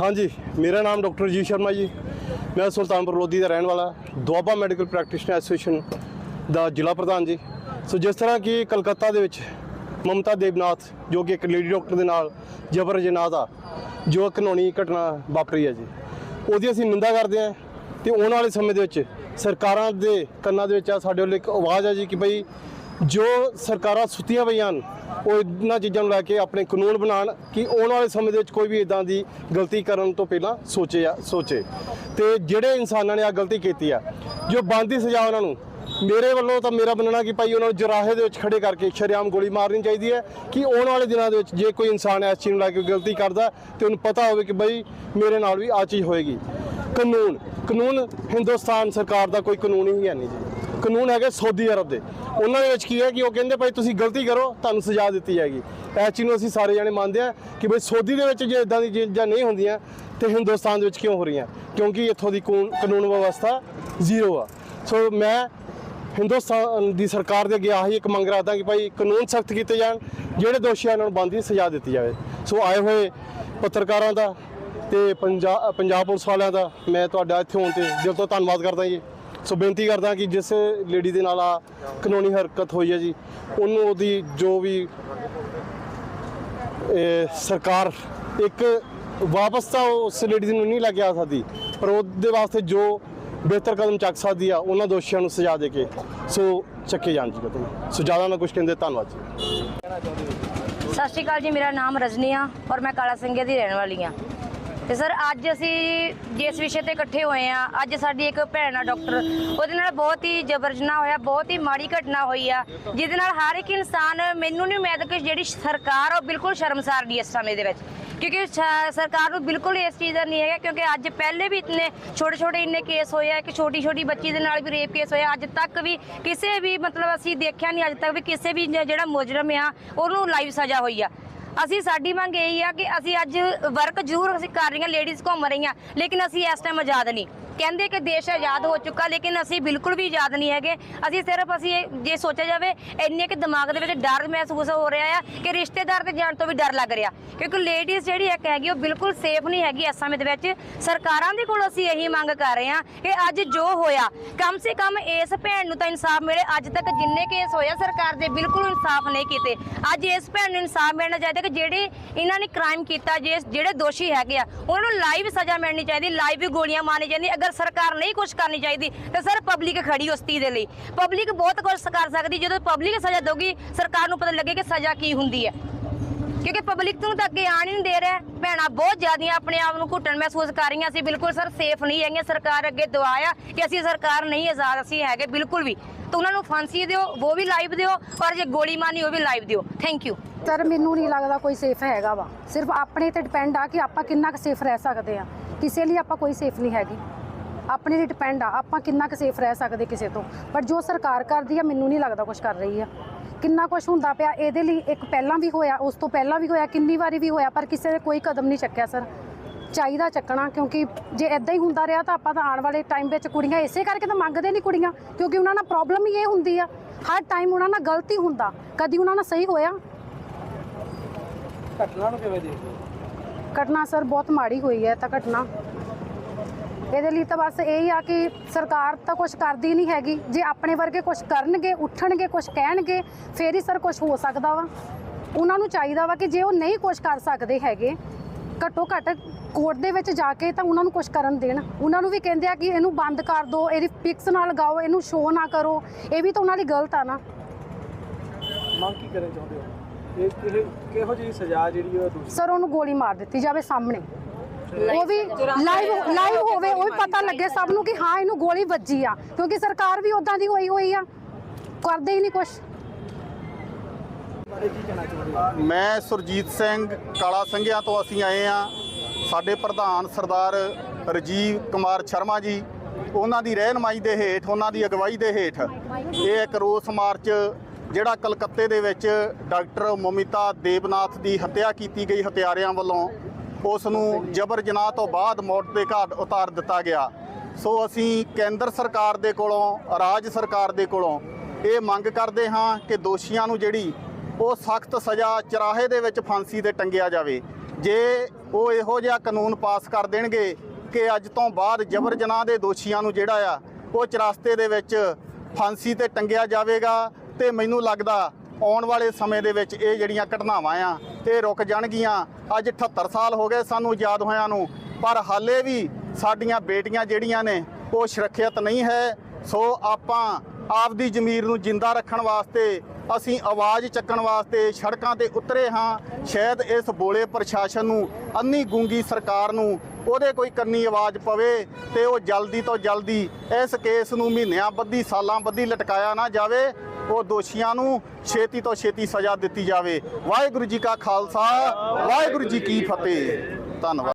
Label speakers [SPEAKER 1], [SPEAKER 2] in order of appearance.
[SPEAKER 1] ਹਾਂਜੀ, ਮੇਰਾ ਨਾਮ ਡਾਕਟਰ ਜੀ ਸ਼ਰਮਾ ਜੀ। ਮੈਂ ਸੁਲਤਾਨਪੁਰ ਲੋਧੀ ਦਾ ਰਹਿਣ ਵਾਲਾ, ਦੁਆਬਾ ਮੈਡੀਕਲ ਪ੍ਰੈਕਟੀਸ਼ਨਰ ਐਸੋਸੀਏਸ਼ਨ ਦਾ ਜ਼ਿਲ੍ਹਾ ਪ੍ਰਧਾਨ ਜੀ। ਸੋ ਜਿਸ ਤਰ੍ਹਾਂ ਕਿ ਕਲਕੱਤਾ ਦੇ ਵਿੱਚ ਮਮਤਾ ਦੇਵਨਾਥ, ਜੋ ਕਿ ਇੱਕ ਲੇਡੀ ਡਾਕਟਰ ਦੇ ਨਾਲ ਜਬਰ ਜਨਾਹ ਦਾ, ਜੋ ਕਾਨੂੰਨੀ ਘਟਨਾ ਵਾਪਰੀ ਹੈ ਜੀ। ਉਹਦੀ ਅਸੀਂ ਨਿੰਦਾ ਕਰਦੇ ਹਾਂ ਤੇ ਆਉਣ ਵਾਲੇ ਸਮੇਂ ਦੇ ਵਿੱਚ ਸਰਕਾਰਾਂ ਦੇ ਕੰਨਾਂ ਦੇ ਵਿੱਚ ਆ ਸਾਡੇ ਵੱਲ ਇੱਕ ਆਵਾਜ਼ ਹੈ ਜੀ ਕਿ ਭਈ ਜੋ ਸਰਕਾਰਾਂ ਸੁੱਤੀਆਂ ਪਈਆਂ ਹਨ, ਉਹ ਇਹਨਾਂ ਚੀਜ਼ਾਂ ਨੂੰ ਲੈ ਕੇ ਆਪਣੇ ਕਾਨੂੰਨ ਬਣਾਉਣ ਕਿ ਆਉਣ ਵਾਲੇ ਸਮੇਂ ਦੇ ਵਿੱਚ ਕੋਈ ਵੀ ਇਦਾਂ ਦੀ ਗਲਤੀ ਕਰਨ ਤੋਂ ਪਹਿਲਾਂ ਸੋਚੇ ਆ, ਸੋਚੇ। ਤੇ ਜਿਹੜੇ ਇਨਸਾਨਾਂ ਨੇ ਆ ਗਲਤੀ ਕੀਤੀ ਆ, ਜੋ ਬੰਦੀ ਸਜ਼ਾ ਉਹਨਾਂ ਨੂੰ, ਮੇਰੇ ਵੱਲੋਂ ਤਾਂ ਮੇਰਾ ਮੰਨਣਾ ਕਿ ਭਾਈ ਉਹਨਾਂ ਨੂੰ ਜਰਾਹੇ ਦੇ ਵਿੱਚ ਖੜੇ ਕਰਕੇ ਸ਼ਰੇਆਮ ਗੋਲੀ ਮਾਰਨੀ ਚਾਹੀਦੀ ਹੈ ਕਿ ਆਉਣ ਵਾਲੇ ਦਿਨਾਂ ਦੇ ਵਿੱਚ ਜੇ ਕੋਈ ਇਨਸਾਨ ਇਸ ਚੀਜ਼ ਨੂੰ ਲੈ ਕੇ ਗਲਤੀ ਕਰਦਾ ਤੇ ਉਹਨੂੰ ਪਤਾ ਹੋਵੇ ਕਿ ਭਾਈ ਮੇਰੇ ਨਾਲ ਵੀ ਆ ਚੀਜ਼ ਹੋਏਗੀ। ਕਾਨੂੰਨ ਕਾਨੂੰਨ ਹਿੰਦੁਸਤਾਨ ਸਰਕਾਰ ਦਾ ਕੋਈ ਕਾਨੂੰਨ ਹੀ ਹੈ ਨਹੀਂ ਜੀ। ਕਾਨੂੰਨ ਹੈਗੇ ਸਾਊਦੀ ਅਰਬ ਦੇ। ਉਹਨਾਂ ਦੇ ਵਿੱਚ ਕੀ ਹੈ ਕਿ ਉਹ ਕਹਿੰਦੇ ਭਾਈ ਤੁਸੀਂ ਗਲਤੀ ਕਰੋ, ਤੁਹਾਨੂੰ ਸਜ਼ਾ ਦਿੱਤੀ ਜਾਏਗੀ। ਇਸ ਚੀਜ਼ ਨੂੰ ਅਸੀਂ ਸਾਰੇ ਜਾਣੇ ਮੰਨਦੇ ਆ ਕਿ ਭਾਈ ਸਾਊਦੀ ਦੇ ਵਿੱਚ ਜੇ ਇਦਾਂ ਦੀ ਚੀਜ਼ਾਂ ਨਹੀਂ ਹੁੰਦੀਆਂ, ਤੇ ਹਿੰਦੁਸਤਾਨ ਦੇ ਵਿੱਚ ਕਿਉਂ ਹੋ ਰਹੀਆਂ? ਕਿਉਂਕਿ ਇੱਥੋਂ ਦੀ ਕਾਨੂੰਨ ਕਾਨੂੰਨ ਵਿਵਸਥਾ ਜ਼ੀਰੋ ਆ। ਸੋ ਮੈਂ ਹਿੰਦੁਸਤਾਨ ਦੀ ਸਰਕਾਰ ਦੇ ਅੱਗੇ ਆਹੀ ਇੱਕ ਮੰਗ ਰੱਖਦਾ ਕਿ ਭਾਈ ਕਾਨੂੰਨ ਸਖਤ ਕੀਤੇ ਜਾਣ, ਜਿਹੜੇ ਦੋਸ਼ੀਆਂ ਨੂੰ ਬੰਦੀ ਸਜ਼ਾ ਦਿੱਤੀ ਜਾਵੇ। ਸੋ ਆਏ ਹੋਏ ਪੱਤਰਕਾਰਾਂ ਦਾ ਤੇ ਪੰਜਾਬ ਪੰਜਾਬ ਪੁਲਿਸ ਵਾਲਿਆਂ ਦਾ ਮੈਂ ਤੁਹਾਡਾ ਇੱਥੇ ਹੋਣ ਤੇ ਦਿਲ ਤੋਂ ਧੰਨਵਾਦ ਕਰਦਾ ਜੀ। ਸੋ ਬੇਨਤੀ ਕਰਦਾ ਕਿ ਜਿਸ ਲੇਡੀ ਦੇ ਨਾਲ ਆ ਕਾਨੂੰਨੀ ਹਰਕਤ ਹੋਈ ਹੈ ਜੀ, ਉਹਨੂੰ ਉਹਦੀ ਜੋ ਵੀ ਸਰਕਾਰ ਇੱਕ ਵਾਪਸ ਤਾਂ ਉਸ ਲੇਡੀ ਨੂੰ ਨਹੀਂ ਲੈ ਕੇ ਆ ਸਕਦੀ, ਪਰ ਉਹਦੇ ਵਾਸਤੇ ਜੋ ਬਿਹਤਰ ਕਦਮ ਚੱਕ ਸਕਦੀ ਆ, ਉਹਨਾਂ ਦੋਸ਼ੀਆਂ ਨੂੰ ਸਜ਼ਾ ਦੇ ਕੇ ਸੋ ਚੱਕੇ ਜਾਣ ਜੀ ਕਦਮ ਸੋ ਜ਼ਿਆਦਾ ਨਾ ਕੁਝ ਕਹਿੰਦੇ, ਧੰਨਵਾਦ ਜੀ।
[SPEAKER 2] ਸਤਿ ਸ਼੍ਰੀ ਅਕਾਲ ਜੀ, ਮੇਰਾ ਨਾਮ ਰਜਨੀ ਆ ਔਰ ਮੈਂ ਕਾਲਾ ਸਿੰਘੇ ਦੀ ਰਹਿਣ ਵਾਲੀ ਆ ਤੇ ਸਰ, ਅੱਜ ਅਸੀਂ ਜਿਸ ਵਿਸ਼ੇ ਤੇ ਇਕੱਠੇ ਹੋਏ ਆ ਅੱਜ ਸਾਡੀ ਇੱਕ ਭੈਣ ਆ ਡਾਕਟਰ, ਉਹਦੇ ਨਾਲ ਬਹੁਤ ਹੀ ਜਬਰਜਨਾ ਹੋਇਆ, ਬਹੁਤ ਹੀ ਮਾੜੀ ਘਟਨਾ ਹੋਈ ਆ, ਜਿਹਦੇ ਨਾਲ ਹਰ ਇੱਕ ਇਨਸਾਨ ਮੈਨੂੰ ਨਹੀਂ ਉਮੀਦ ਕਿ ਜਿਹੜੀ ਸਰਕਾਰ ਆ, ਉਹ ਬਿਲਕੁਲ ਸ਼ਰਮਸਾਰ ਦੀ ਇਸ ਸਮੇਂ ਦੇ ਵਿੱਚ। ਕਿਉਂਕਿ ਸਰਕਾਰ ਨੂੰ ਬਿਲਕੁਲ ਇਸ ਚੀਜ਼ ਦਾ ਨਹੀਂ ਹੈਗਾ, ਕਿਉਂਕਿ ਅੱਜ ਪਹਿਲੇ ਵੀ ਇਤਨੇ ਛੋਟੇ ਛੋਟੇ ਇੰਨੇ ਕੇਸ ਹੋਏ ਆ, ਕਿ ਛੋਟੀ ਛੋਟੀ ਬੱਚੀ ਦੇ ਨਾਲ ਵੀ ਰੇਪ ਕੇਸ ਹੋਇਆ, ਅੱਜ ਤੱਕ ਵੀ ਕਿਸੇ ਵੀ ਮਤਲਬ ਅਸੀਂ ਦੇਖਿਆ ਨਹੀਂ ਅੱਜ ਤੱਕ ਵੀ ਕਿਸੇ ਵੀ ਜਿਹੜਾ ਮੁਜਰਮ ਆ, ਉਹਨੂੰ ਲਾਈਵ ਸਜ਼ਾ ਹੋਈ ਆ। ਅਸੀਂ ਸਾਡੀ ਮੰਗ ਇਹੀ ਆ ਕਿ ਅਸੀਂ ਅੱਜ ਵਰਕ ਜ਼ਰੂਰ ਅਸੀਂ ਕਰ ਰਹੀਆਂ ਲੇਡੀਜ਼ ਘੁੰਮ ਰਹੀਆਂ, ਲੇਕਿਨ ਅਸੀਂ ਇਸ ਟਾਈਮ ਆਜ਼ਾਦ ਨਹੀਂ। ਕਹਿੰਦੇ ਕਿ ਦੇਸ਼ ਆਜ਼ਾਦ ਹੋ ਚੁੱਕਾ, ਲੇਕਿਨ ਅਸੀਂ ਬਿਲਕੁਲ ਵੀ ਆਜ਼ਾਦ ਨਹੀਂ ਹੈਗੇ। ਅਸੀਂ ਸਿਰਫ ਅਸੀਂ ਇਹ- ਜੇ ਸੋਚਿਆ ਜਾਵੇ, ਇੰਨੇ ਕਿ ਦਿਮਾਗ ਦੇ ਵਿੱਚ ਡਰ ਮਹਿਸੂਸ ਹੋ ਰਿਹਾ ਆ ਕਿ ਰਿਸ਼ਤੇਦਾਰ ਤੇ ਜਾਣ ਤੋਂ ਵੀ ਡਰ ਲੱਗ ਰਿਹਾ। ਕਿਉਂਕਿ ਲੇਡੀਜ਼ ਜਿਹੜੀ ਇੱਕ ਹੈਗੀ, ਉਹ ਬਿਲਕੁਲ ਸੇਫ ਨਹੀਂ ਹੈਗੀ ਇਸ ਸਮੇਂ ਦੇ ਵਿੱਚ। ਸਰਕਾਰਾਂ ਦੇ ਕੋਲ ਅਸੀਂ ਇਹੀ ਮੰਗ ਕਰ ਰਹੇ ਹਾਂ ਕਿ ਅੱਜ ਜੋ ਹੋਇਆ, ਕਮ ਸੇ ਕਮ ਇਸ ਭੈਣ ਨੂੰ ਤਾਂ ਇਨਸਾਫ ਮਿਲੇ। ਅੱਜ ਤੱਕ ਜਿੰਨੇ ਕੇਸ ਹੋਇਆ ਸਰਕਾਰ ਦੇ ਬਿਲਕੁਲ ਇਨਸਾਫ ਨਹੀਂ ਕੀਤੇ। ਅੱਜ ਇਸ ਭੈਣ ਨੂੰ ਇਨਸਾਫ ਮਿਲਣਾ ਚਾਹੀਦਾ ਕਿ ਜਿਹੜੇ ਇਹਨਾਂ ਨੇ ਕ੍ਰਾਈਮ ਕੀਤਾ, ਜੇ ਜਿਹੜੇ ਦੋਸ਼ੀ ਹੈਗੇ ਆ, ਉਹਨਾਂ ਨੂੰ ਲਾਈਵ ਸਜ਼ਾ ਮਿਲਣੀ ਚਾਹੀਦੀ। ਲਾਈਵ ਗੋਲੀਆਂ ਮਾਰਨੀ ਚਾਹੀਦੀ ਅਗਰ ਸਰਕਾਰ ਨਹੀਂ ਕੁਝ ਕਰਨੀ ਚਾਹੀਦੀ ਤਾਂ ਸਰ ਪਬਲਿਕ ਖੜੀ ਉਸ ਦੇ ਲਈ। ਪਬਲਿਕ ਬਹੁਤ ਕੁਝ ਕਰ ਸਕਦੀ, ਜਦੋਂ ਪਬਲਿਕ ਸਜ਼ਾ ਦੇਊਗੀ ਸਰਕਾਰ ਨੂੰ ਪਤਾ ਲੱਗੇ ਕਿ ਸਜ਼ਾ ਕੀ ਹੁੰਦੀ ਹੈ। ਕਿਉਂਕਿ ਪਬਲਿਕ ਨੂੰ ਤਾਂ ਅੱਗੇ ਆਣ ਹੀ ਨਹੀਂ ਦੇ ਰਿਹਾ। ਭੈਣਾਂ ਬਹੁਤ ਜ਼ਿਆਦੀਆਂ ਆਪਣੇ ਆਪ ਨੂੰ ਘੁੱਟਣ ਮਹਿਸੂਸ ਕਰ ਰਹੀਆਂ ਅਸੀਂ ਬਿਲਕੁਲ ਸਰ ਸੇਫ ਨਹੀਂ ਹੈਗੀਆਂ। ਸਰਕਾਰ ਅੱਗੇ ਦੁਆ ਆ ਕਿ ਅਸੀਂ ਸਰਕਾਰ ਨਹੀਂ ਆਜ਼ਾਦ ਅਸੀਂ ਹੈਗੇ ਬਿਲਕੁਲ ਵੀ। ਤਾਂ ਉਹਨਾਂ ਨੂੰ ਫਾਂਸੀ ਦਿਓ, ਉਹ ਵੀ ਲਾਈਵ ਦਿਓ ਔਰ ਜੇ ਗੋਲੀ ਮਾਰਨੀ, ਉਹ ਵੀ ਲਾਈਵ ਦਿਓ। ਥੈਂਕ ਯੂ
[SPEAKER 3] ਸਰ, ਮੈਨੂੰ ਨਹੀਂ ਲੱਗਦਾ ਕੋਈ ਸੇਫ ਹੈਗਾ ਵਾ। ਸਿਰਫ ਆਪਣੇ ਤੇ ਡਿਪੈਂਡ ਆ ਕਿ ਆਪਾਂ ਕਿੰਨਾ ਕੁ ਸੇਫ ਰਹਿ ਸਕਦੇ ਆ ਕਿਸੇ ਲਈ ਆਪਾਂ ਕੋਈ ਸੇਫ ਨਹੀਂ ਹੈਗੀ। ਆਪਣੇ ਤੇ ਡਿਪੈਂਡ ਆ ਆਪਾਂ ਕਿੰਨਾ ਕੁ ਸੇਫ ਰਹਿ ਸਕਦੇ ਕਿਸੇ ਤੋਂ। ਪਰ ਜੋ ਸਰਕਾਰ ਕਰਦੀ ਆ ਮੈਨੂੰ ਨਹੀਂ ਲੱਗਦਾ ਕੁਝ ਕਰ ਰਹੀ ਆ। ਕਿੰਨਾ ਕੁਝ ਹੁੰਦਾ ਪਿਆ ਇਹਦੇ ਲਈ ਇੱਕ ਪਹਿਲਾਂ ਵੀ ਹੋਇਆ ਉਸ ਤੋਂ ਪਹਿਲਾਂ ਵੀ ਹੋਇਆ ਕਿੰਨੀ ਵਾਰੀ ਵੀ ਹੋਇਆ ਪਰ ਕਿਸੇ ਨੇ ਕੋਈ ਕਦਮ ਨਹੀਂ ਚੱਕਿਆ ਸਰ। ਚਾਹੀਦਾ ਚੱਕਣਾ ਕਿਉਂਕਿ ਜੇ ਇਦਾਂ ਹੀ ਹੁੰਦਾ ਰਿਹਾ ਤਾਂ ਆਪਾਂ ਤਾਂ ਆਉਣ ਵਾਲੇ ਟਾਈਮ ਵਿੱਚ ਕੁੜੀਆਂ ਇਸੇ ਕਰਕੇ ਤਾਂ ਮੰਗਦੇ ਨਹੀਂ ਕੁੜੀਆਂ ਕਿਉਂਕਿ ਉਹਨਾਂ ਨਾਲ ਪ੍ਰੋਬਲਮ ਹੀ ਇਹ ਹੁੰਦੀ ਆ। ਹਰ ਟਾਈਮ ਉਹਨਾਂ ਨਾਲ ਗਲਤੀ ਹੁੰਦਾ ਕਦੀ ਉਹਨਾਂ ਨਾਲ ਸਹੀ ਹੋਇਆ।
[SPEAKER 4] ਘਟਨਾ ਨੂੰ ਕਿਵੇਂ ਦੇਖਦੇ?
[SPEAKER 3] ਘਟਨਾ ਸਰ ਬਹੁਤ ਮਾੜੀ ਹੋਈ ਹੈ ਤਾਂ ਘਟਨਾ। ਇਹਦੇ ਲਈ ਤਾਂ ਬਸ ਇਹ ਹੀ ਆ ਕਿ ਸਰਕਾਰ ਤਾਂ ਕੁਝ ਕਰਦੀ ਨਹੀਂ ਹੈਗੀ। ਜੇ ਆਪਣੇ ਵਰਗੇ ਕੁਝ ਕਰਨਗੇ ਉੱਠਣਗੇ ਕੁਝ ਕਹਿਣਗੇ ਫੇਰ ਹੀ ਸਰ ਕੁਝ ਹੋ ਸਕਦਾ ਵਾ। ਉਹਨਾਂ ਨੂੰ ਚਾਹੀਦਾ ਵਾ ਕਿ ਜੇ ਉਹ ਨਹੀਂ ਕੁਝ ਕਰ ਸਕਦੇ ਹੈਗੇ ਘੱਟੋ ਘੱਟ ਕੋਰਟ ਦੇ ਵਿੱਚ ਜਾ ਕੇ ਤਾਂ ਉਹਨਾਂ ਨੂੰ ਕੁਝ ਕਰਨ ਦੇਣ। ਉਹਨਾਂ ਨੂੰ ਵੀ ਕਹਿੰਦੇ ਆ ਕਿ ਇਹਨੂੰ ਬੰਦ ਕਰ ਦਿਓ ਇਹਦੀ ਪਿਕਸ ਨਾ ਲਗਾਓ ਇਹਨੂੰ ਸ਼ੋਅ ਨਾ ਕਰੋ। ਇਹ ਵੀ ਤਾਂ ਉਹਨਾਂ ਦੀ ਗਲਤ ਆ ਨਾ।
[SPEAKER 4] ਮੰਗ ਕੀ ਕਰਨਾ ਚਾਹੁੰਦੇ ਹੋ? ਇਹ ਕਿਹੇ ਜਿਹੀ ਸਜ਼ਾ ਜਿਹੜੀ ਉਹ
[SPEAKER 3] ਸਰ ਉਹਨੂੰ ਗੋਲੀ ਮਾਰ ਦਿੱਤੀ ਜਾਵੇ ਸਾਹਮਣੇ। ਉਹ ਵੀ ਲਾਈਵ ਲਾਈਵ ਹੋਵੇ, ਉਹ ਵੀ ਪਤਾ ਲੱਗੇ ਸਭ ਨੂੰ ਕਿ ਹਾਂ, ਇਹਨੂੰ ਗੋਲੀ ਵੱਜੀ ਆ। ਕਿਉਂਕਿ ਸਰਕਾਰ ਵੀ ਉਦਾਂ ਦੀ ਹੋਈ ਹੋਈ ਆ। ਕਰਦੇ ਹੀ ਨਹੀਂ ਕੁਝ
[SPEAKER 5] ਮੈਂ ਸੁਰਜੀਤ ਸਿੰਘ ਕਾਲਾ ਸੰਘਿਆਂ ਤੋਂ ਅਸੀਂ ਆਏ ਆ ਸਾਡੇ ਪ੍ਰਧਾਨ ਸਰਦਾਰ ਰਜੀਵ ਕੁਮਾਰ ਸ਼ਰਮਾ ਜੀ, ਉਹਨਾਂ ਦੀ ਰਹਿਨਮਾਈ ਦੇ ਹੇਠ, ਉਹਨਾਂ ਦੀ ਅਗਵਾਈ ਦੇ ਹੇਠ ਇਹ ਇੱਕ ਰੋਸ ਮਾਰਚ, ਜਿਹੜਾ ਕਲਕੱਤੇ ਦੇ ਵਿੱਚ ਡਾਕਟਰ ਮੋਮਿਤਾ ਦੇਵਨਾਥ ਦੀ ਹੱਤਿਆ ਕੀਤੀ ਗਈ ਹਤਿਆਰਿਆਂ ਵੱਲੋਂ। ਉਸ ਨੂੰ ਜਬਰ ਜਨਾਹ ਤੋਂ ਬਾਅਦ ਮੌਤ ਦੇ ਘਾਟ ਉਤਾਰ ਦਿੱਤਾ ਗਿਆ। ਸੋ ਅਸੀਂ ਕੇਂਦਰ ਸਰਕਾਰ ਦੇ ਕੋਲੋਂ, ਰਾਜ ਸਰਕਾਰ ਦੇ ਕੋਲੋਂ ਇਹ ਮੰਗ ਕਰਦੇ ਹਾਂ ਕਿ ਦੋਸ਼ੀਆਂ ਨੂੰ ਜਿਹੜੀ ਉਹ ਸਖਤ ਸਜ਼ਾ ਚਰਾਹੇ ਦੇ ਵਿੱਚ ਫਾਂਸੀ ਤੇ ਟੰਗਿਆ ਜਾਵੇ। ਜੇ ਉਹ ਇਹੋ ਜਿਹਾ ਕਾਨੂੰਨ ਪਾਸ ਕਰ ਦੇਣਗੇ ਕਿ ਅੱਜ ਤੋਂ ਬਾਅਦ ਜਬਰ ਜਨਾਹ ਦੇ ਦੋਸ਼ੀਆਂ ਨੂੰ ਜਿਹੜਾ ਆ, ਉਹ ਚਰਸਤੇ ਦੇ ਵਿੱਚ ਫਾਂਸੀ ਤੇ ਟੰਗਿਆ ਜਾਵੇਗਾ ਤੇ ਮੈਨੂੰ ਲੱਗਦਾ ਆਉਣ ਵਾਲੇ ਸਮੇਂ ਦੇ ਵਿੱਚ ਇਹ ਜਿਹੜੀਆਂ ਘਟਨਾਵਾਂ ਆ ਇਹ ਰੁਕ ਜਾਣਗੀਆਂ। ਅੱਜ 78 ਸਾਲ ਹੋ ਗਏ ਸਾਨੂੰ ਆਜ਼ਾਦ ਹੋਇਆਂ ਨੂੰ, ਪਰ ਹਾਲੇ ਵੀ ਸਾਡੀਆਂ ਬੇਟੀਆਂ ਜਿਹੜੀਆਂ ਨੇ, ਉਹ ਸੁਰੱਖਿਅਤ ਨਹੀਂ ਹੈ। ਸੋ ਆਪਾਂ ਆਪਦੀ ਜ਼ਮੀਰ ਨੂੰ ਜਿੰਦਾ ਰੱਖਣ ਵਾਸਤੇ, ਅਸੀਂ ਆਵਾਜ਼ ਚੱਕਣ ਵਾਸਤੇ ਸੜਕਾਂ ਤੇ ਉਤਰੇ ਹਾਂ। ਸ਼ਾਇਦ ਇਸ ਬੋਲੇ ਪ੍ਰਸ਼ਾਸਨ ਨੂੰ, ਅੰਨੀ ਗੂੰਗੀ ਸਰਕਾਰ ਨੂੰ ਉਹਦੇ ਕੋਈ ਕੰਨੀ ਆਵਾਜ਼ ਪਵੇ ਤੇ ਉਹ ਜਲਦੀ ਤੋਂ ਜਲਦੀ ਇਸ ਕੇਸ ਨੂੰ ਮਹੀਨਿਆਂ ਬੱਧੀ, ਸਾਲਾਂ ਬੱਧੀ ਲਟਕਾਇਆ ਨਾ ਜਾਵੇ। ਉਹ ਦੋਸ਼ੀਆਂ ਨੂੰ ਛੇਤੀ ਤੋਂ ਛੇਤੀ ਸਜ਼ਾ ਦਿੱਤੀ ਜਾਵੇ। ਵਾਹਿਗੁਰੂ ਜੀ ਕਾ ਖਾਲਸਾ, ਵਾਹਿਗੁਰੂ ਜੀ ਕੀ ਫਤਿਹ। ਧੰਨਵਾਦ।